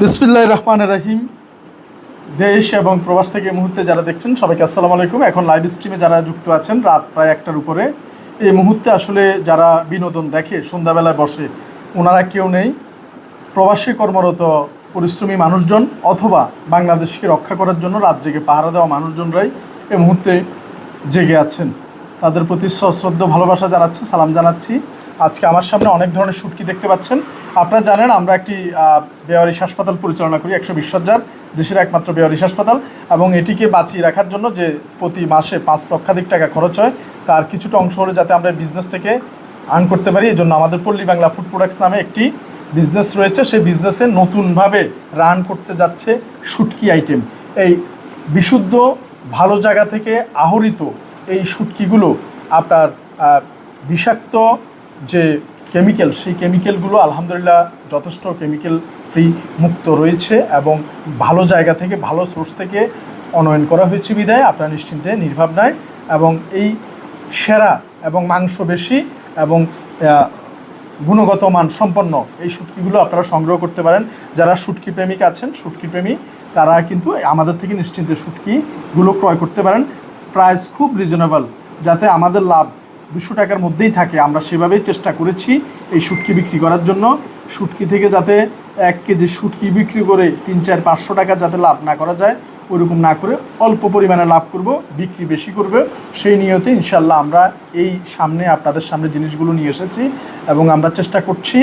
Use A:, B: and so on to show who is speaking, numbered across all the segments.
A: বিসমিল্লাহ রহমান রাহিম। দেশ এবং প্রবাস থেকে মুহূর্তে যারা দেখছেন, সবাইকে আসসালামু আলাইকুম। এখন লাইভ স্ট্রিমে যারা যুক্ত আছেন, রাত প্রায় একটার উপরে। এই মুহূর্তে আসলে যারা বিনোদন দেখে, সন্ধ্যাবেলায় বসে, ওনারা কেউ নেই। প্রবাসী কর্মরত পরিশ্রমী মানুষজন অথবা বাংলাদেশকে রক্ষা করার জন্য রাত জেগে পাহারা দেওয়া মানুষজনরাই এই মুহূর্তে জেগে আছেন। তাদের প্রতি সশ্রদ্ধ ভালোবাসা জানাচ্ছি, সালাম জানাচ্ছি। আজকে আমার সামনে অনেক ধরনের শুটকি দেখতে পাচ্ছেন। আপনারা জানেন আমরা একটি আহ, বেওয়ারিশ হাসপাতাল পরিচালনা করি একশো বিশ হাজার দেশের একমাত্র বেওয়ারিশ হাসপাতাল। এবং এটিকে বাঁচিয়ে রাখার জন্য যে প্রতি মাসে পাঁচ লক্ষাধিক টাকা খরচ হয় তার কিছুটা অংশ হলে যাতে আমরা বিজনেস থেকে আর্ন করতে পারি। এই জন্য আমাদের পল্লী বাংলা ফুড প্রোডাক্টস নামে একটি বিজনেস রয়েছে। সেই বিজনেসে নতুনভাবে রান করতে যাচ্ছে শুটকি আইটেম এই বিশুদ্ধ ভালো জায়গা থেকে আহরিত এই শুটকিগুলো আপনার বিষাক্ত যে কেমিক্যাল সেই কেমিক্যালগুলো আলহামদুলিল্লাহ যথেষ্ট কেমিক্যাল ফ্রি মুক্ত রয়েছে এবং ভালো জায়গা থেকে, ভালো সোর্স থেকে অনয়ন করা হয়েছে বিদায় আপনার নিশ্চিন্তে, নির্ভাবনায় এবং এই সেরা এবং মাংস বেশি এবং গুণগত মান সম্পন্ন এই শুটকিগুলো আপনারা সংগ্রহ করতে পারেন। যারা শুটকি প্রেমিক আছেন, শুটকি প্রেমী, তারা কিন্তু আমাদের থেকে নিশ্চিন্তে শুটকিগুলো ক্রয় করতে পারেন। প্রাইস খুব রিজনেবল যাতে আমাদের লাভ দুশো টাকার মধ্যেই থাকে। আমরা সেভাবেই চেষ্টা করেছি এই শুটকি বিক্রি করার জন্য। শুটকি থেকে যাতে এক কেজি শুটকি বিক্রি করে তিন, চার, পাঁচশো টাকা যাতে লাভ না করা যায়, ওইরকম না করে অল্প পরিমাণে লাভ করব, বিক্রি বেশি করবে। সেই নিয়তে ইনশাল্লাহ আমরা এই সামনে আপনাদের সামনে জিনিসগুলো নিয়ে এসেছি এবং আমরা চেষ্টা করছি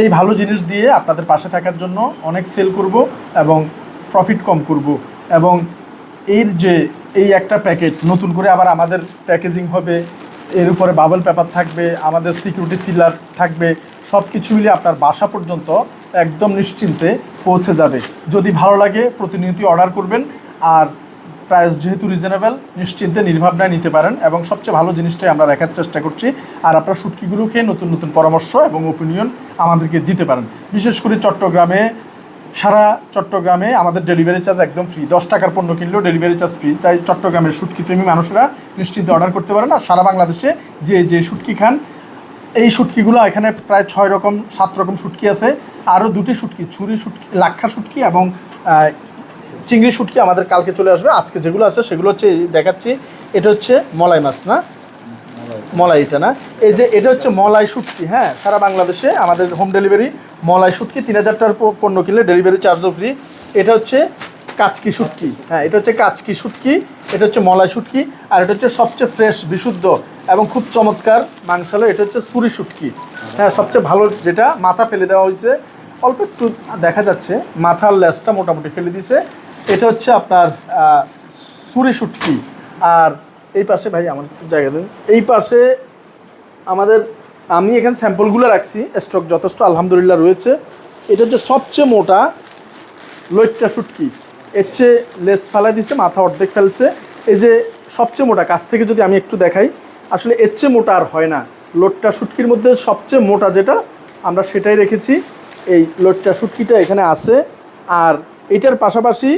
A: এই ভালো জিনিস দিয়ে আপনাদের পাশে থাকার জন্য অনেক সেল করব এবং প্রফিট কম করব এবং এর যে এই একটা প্যাকেট নতুন করে আবার আমাদের প্যাকেজিং হবে এর উপরে বাবল পেপার থাকবে, আমাদের সিকিউরিটি সিলার থাকবে সব কিছু মিলিয়ে আপনার বাসা পর্যন্ত একদম নিশ্চিন্তে পৌঁছে যাবে। যদি ভালো লাগে প্রতিনিয়ত অর্ডার করবেন, আর প্রাইস যেহেতু রিজনেবল নিশ্চিন্তে নির্ভাবনায় নিতে পারেন, এবং সবচেয়ে ভালো জিনিসটাই আমরা রাখার চেষ্টা করছি, আর আপনার শুটকিগুলো খেয়ে নতুন নতুন পরামর্শ এবং ওপিনিয়ন আমাদেরকে দিতে পারেন। বিশেষ করে চট্টগ্রামে সারা চট্টগ্রামে আমাদের ডেলিভারি চার্জ একদম ফ্রি দশ টাকার পণ্য কিনলেও ডেলিভারি চার্জ ফ্রি তাই চট্টগ্রামের শুটকি প্রেমী মানুষরা নিশ্চিন্তে অর্ডার করতে পারেন আর সারা বাংলাদেশে যে যে শুটকি খান, এই শুটকিগুলো এখানে প্রায় ছয় রকম, সাত রকম শুটকি আছে। আরও দুটি শুটকি, ছুরি শুটকি, লাক্ষা শুটকি এবং চিংড়ি শুটকি আমাদের কালকে চলে আসবে। আজকে যেগুলো আছে সেগুলো হচ্ছে দেখাচ্ছি। এটা হচ্ছে মলাই মাছ না? মলাই এটা না? এই যে, এটা হচ্ছে মলাই শুটকি হ্যাঁ? সারা বাংলাদেশে আমাদের হোম ডেলিভারি মলাই শুটকি তিন হাজার টাকার পণ্য কিনলে ডেলিভারি চার্জও ফ্রি এটা হচ্ছে কাচকি শুটকি হ্যাঁ এটা হচ্ছে কাচকি শুটকি এটা হচ্ছে মলাই শুটকি আর এটা হচ্ছে সবচেয়ে ফ্রেশ বিশুদ্ধ এবং খুব চমৎকার মাংস হলো এটা হচ্ছে সুরি শুটকি হ্যাঁ সবচেয়ে ভালো যেটা, মাথা ফেলে দেওয়া হয়েছে। অল্প একটু দেখা যাচ্ছে, মাথার লেসটা মোটামুটি ফেলে দিছে। এটা হচ্ছে আপনার সুরি শুটকি আর এই পাশে ভাই, আমার জায়গা দিন। এই পাশে আমাদের আমি এখানে স্যাম্পলগুলো রাখছি, স্টক যথেষ্ট আলহামদুলিল্লাহ রয়েছে। এটা হচ্ছে সবচেয়ে মোটা লইট্টা শুটকি এর চেয়ে লেস ফেলা দিছে, মাথা অর্ধেক ফেলছে। এই যে সবচেয়ে মোটা, কাছ থেকে যদি আমি একটু দেখাই, আসলে এর চেয়ে মোটা আর হয় না। লোটটা শুটকির মধ্যে সবচেয়ে মোটা যেটা, আমরা সেটাই রেখেছি। এই লোটটা শুটকিটা এখানে আছে। আর এটার পাশাপাশি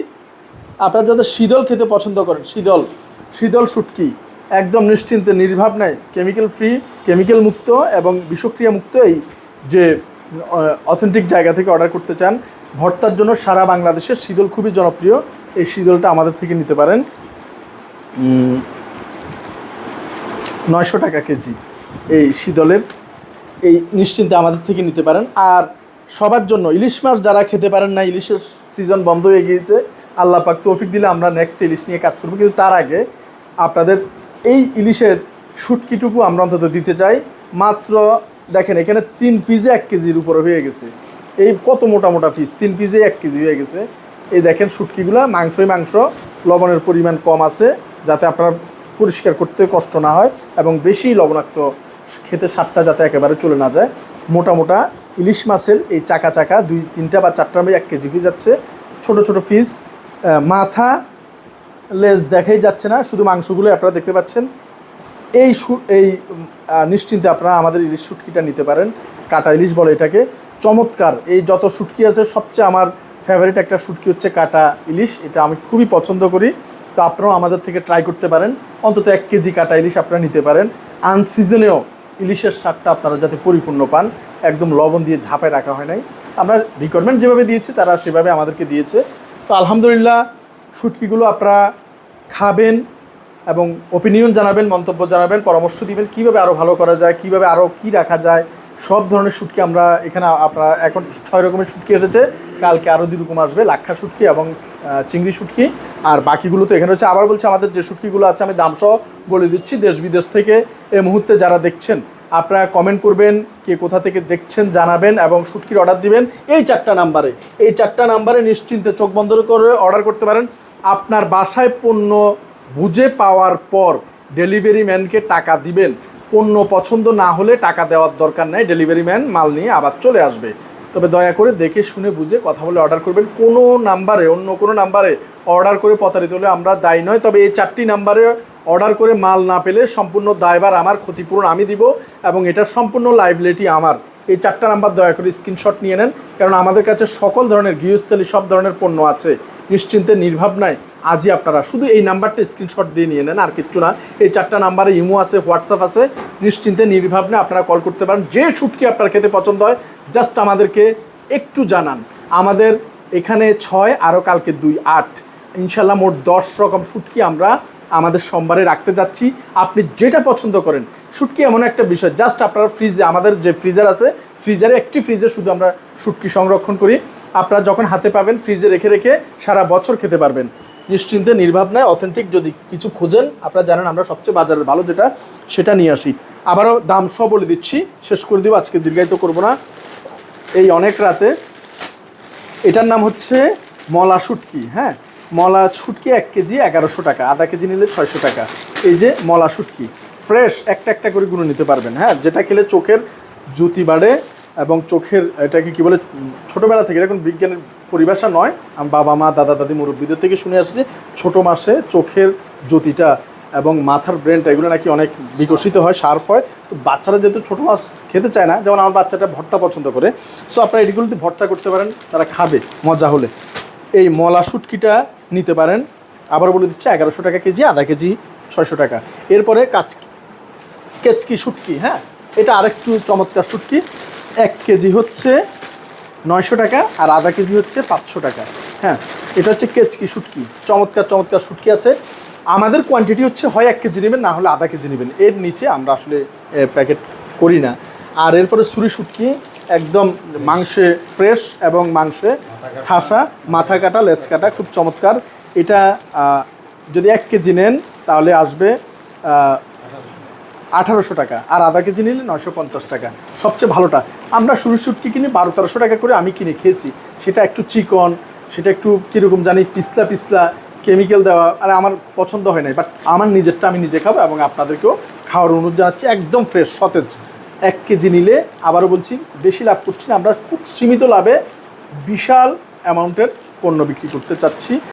A: আপনারা যাদের শীতল খেতে পছন্দ করেন, শীতল শীতল শুটকি একদম নিশ্চিন্তে, নির্ভাব নেয় কেমিক্যাল ফ্রি কেমিক্যাল মুক্ত এবং বিষক্রিয়া মুক্ত এই যে অথেন্টিক জায়গা থেকে অর্ডার করতে চান, ভর্তার জন্য সারা বাংলাদেশের শীতল খুবই জনপ্রিয়। এই শীতলটা আমাদের থেকে নিতে পারেন। নয়শো টাকা কেজি এই শীতলের। এই নিশ্চিন্তে আমাদের থেকে নিতে পারেন। আর সবার জন্য, ইলিশ মাছ যারা খেতে পারেন না, ইলিশের সিজন বন্ধ হয়ে গিয়েছে, আল্লাহ পাক তৌফিক দিলে আমরা নেক্সট ইলিশ নিয়ে কাজ করব। কিন্তু তার আগে আপনাদের এই ইলিশের শুটকিটুকু আমরা অন্তত দিতে চাই। মাত্র, দেখেন, এখানে তিন পিসে এক কেজির উপরে হয়ে গেছে। এই কত মোটা মোটা পিস তিন পিসে এক কেজি হয়ে গেছে। এই দেখেন শুটকিগুলো, মাংসই মাংস, লবণের পরিমাণ কম আছে, যাতে আপনার পরিষ্কার করতে কষ্ট না হয় এবং বেশি লবণাক্ত খেতে স্বাদটা যাতে একেবারে চলে না যায়। মোটা মোটা ইলিশ মাছের এই চাকা চাকা দুই, তিনটা বা চারটা এক কেজি হয়ে যাচ্ছে। ছোট ছোট পিস মাথা লেজ দেখাই যাচ্ছে না, শুধু মাংসগুলো আপনারা দেখতে পাচ্ছেন। এই এই নিশ্চিন্তে আপনারা আমাদের ইলিশ শুটকিটা নিতে পারেন, কাটা ইলিশ বলে এটাকে। চমৎকার, এই যত শুটকি আছে, সবচেয়ে আমার ফেভারিট একটা শুটকি হচ্ছে কাটা ইলিশ, এটা আমি খুবই পছন্দ করি। তো আপনারাও আমাদের থেকে ট্রাই করতে পারেন, অন্তত এক কেজি কাটা ইলিশ আপনারা নিতে পারেন। আনসিজনেও ইলিশের স্বাদটা আপনারা যাতে পরিপূর্ণ পান, একদম লবণ দিয়ে ঝাঁপায় রাখা হয় নাই। আমরা রিকোয়ারমেন্ট যেভাবে দিয়েছি, তারা সেভাবে আমাদেরকে দিয়েছে। তো আলহামদুলিল্লাহ, শুটকিগুলো আপনারা খাবেন এবং ওপিনিয়ন জানাবেন, মন্তব্য জানাবেন, পরামর্শ দিবেন, কীভাবে আরও ভালো করা যায়, কীভাবে আরও কি রাখা যায়, সব ধরনের শুটকি আমরা এখানে আপনারা এখন ছয় রকমের শুটকি এসেছে। কালকে আরও দুই রকম আসবে, লাক্ষা শুটকি এবং চিংড়ি শুটকি। আর বাকিগুলো তো এখানে হচ্ছে আবার বলছি, আমাদের যে শুটকিগুলো আছে, আমি দাম সহ বলে দিচ্ছি দেশ বিদেশ থেকে। এই মুহূর্তে যারা দেখছেন, আপনারা কমেন্ট করবেন, কে কোথা থেকে দেখছেন, জানাবেন এবং শুটকির অর্ডার দিবেন। এই চারটা নাম্বারে এই চারটা নাম্বারে নিশ্চিন্তে চোখ বন্ধ করে অর্ডার করতে পারেন। আপনার বাসায় পণ্য বুঝে পাওয়ার পর ডেলিভারি ম্যানকে টাকা দিবেন। পণ্য পছন্দ না হলে টাকা দেওয়ার দরকার নেই, ডেলিভারি ম্যান মাল নিয়ে আবার চলে আসবে। তবে দয়া করে দেখে শুনে বুঝে কথা বলে অর্ডার করবেন। কোনো নাম্বারে, অন্য কোনো নাম্বারে অর্ডার করে প্রতারিত হলে আমরা দায়ী নয়, তবে এই চারটি নাম্বারে অর্ডার করে মাল না পেলে সম্পূর্ণ দায়বার আমার, ক্ষতিপূরণ আমি দিব এবং এটার সম্পূর্ণ লাইবিলিটি আমার। এই চারটা নাম্বার দয়া করে স্ক্রিনশট নিয়ে নেন, কারণ আমাদের কাছে সকল ধরনের গৃহস্থলী সব ধরনের পণ্য আছে। নিশ্চিন্তে নির্ভাব নাই। আজই আপনারা শুধু এই নাম্বারটা স্ক্রিনশট দিয়ে নিয়ে নেন, আর কিচ্ছু না। এই চারটা নাম্বারে ইমো আছে, হোয়াটসঅ্যাপ আছে। নিশ্চিন্তে নির্ভাব নেই আপনারা কল করতে পারেন। যে শুটকি আপনার খেতে পছন্দ হয় জাস্ট আমাদেরকে একটু জানান। আমাদের এখানে ছয় আরও কালকে দুই, আট। ইনশাল্লাহ মোট দশ রকম শুটকি আমরা আমাদের সোমবারে রাখতে যাচ্ছি। আপনি যেটা পছন্দ করেন, শুটকি এমন একটা বিষয় জাস্ট আপনারা ফ্রিজে আমাদের যে ফ্রিজার আছে ফ্রিজারে একটি ফ্রিজে শুধু আমরা শুটকি সংরক্ষণ করি। আপনারা যখন হাতে পাবেন ফ্রিজে রেখে রেখে সারা বছর খেতে পারবেন। নিশ্চিন্তে, নির্ভাব নেয় অথেন্টিক যদি কিছু খোঁজেন, আপনারা জানেন আমরা সবচেয়ে বাজারের ভালো যেটা, সেটা নিয়ে আসি। আবারও দাম সব বলে দিচ্ছি, শেষ করে দিব, আজকে দীর্ঘায়িত করব না। এই অনেক রাতে, এটার নাম হচ্ছে মলা শুটকি হ্যাঁ? মলা শুটকি এক কেজি এগারোশো টাকা, আধা কেজি নিলে ছয়শো টাকা। এই যে মলা শুটকি ফ্রেশ একটা একটা করে গুঁড়ো নিতে পারবেন হ্যাঁ? যেটা খেলে চোখের জুতি বাড়ে এবং চোখের, এটাকে কি বলে, ছোটবেলা থেকে এরকম বিজ্ঞানের পরিভাষা নয়। আমি বাবা, মা, দাদা, দাদি, মুরব্বীদের থেকে শুনে আসছি ছোট মাসে চোখের জ্যোতিটা এবং মাথার ব্রেনটা, এগুলো নাকি অনেক বিকশিত হয়, শার্প হয়। তো বাচ্চারা যেহেতু ছোটো মাছ খেতে চায় না, যেমন আমার বাচ্চাটা ভর্তা পছন্দ করে। সো আপনারা এগুলোতে ভর্তা করতে পারেন, তারা খাবে, মজা হলে। এই মলা শুটকিটা নিতে পারেন, আবার বলে দিচ্ছে এগারোশো টাকা কেজি, আধা কেজি, ছয়শো টাকা। এরপরে কাচকি, কেচকি শুটকি হ্যাঁ? এটা আরেকটু চমৎকার শুটকি। এক কেজি হচ্ছে নয়শো টাকা আর আধা কেজি হচ্ছে পাঁচশো টাকা। হ্যাঁ এটা হচ্ছে কেচকি শুটকি। চমৎকার চমৎকার শুটকি আছে। আমাদের কোয়ান্টিটি হচ্ছে হয় এক কেজি নেবেন, না হলে আধা কেজি নেবেন। এর নিচে আমরা আসলে প্যাকেট করি না। আর এরপরে সুরি শুটকি, একদম মাংসে ফ্রেশ এবং মাংসে ঠাসা, মাথা কাটা, লেজ কাটা, খুব চমৎকার। এটা যদি এক কেজি নেন, তাহলে আসবে আঠারোশো টাকা, আর আধা কেজি নিলে নশো পঞ্চাশ টাকা। সবচেয়ে ভালোটা, আমরা শুরু শুটকি কিনি বারো তেরোশো টাকা করে আমি কিনে খেয়েছি। সেটা একটু চিকন, সেটা একটু কীরকম জানি পিছলা পিছলা কেমিক্যাল দেওয়া, আর আমার পছন্দ হয় নাই বাট আমার নিজেরটা আমি নিজে খাব এবং আপনাদেরকেও খাওয়ার অনুরোধ জানাচ্ছি, একদম ফ্রেশ সতেজ। এক কেজি নিলে আবারও বলছি, বেশি লাভ করছি না, আমরা খুব সীমিত লাভে বিশাল অ্যামাউন্টের পণ্য বিক্রি করতে চাচ্ছি।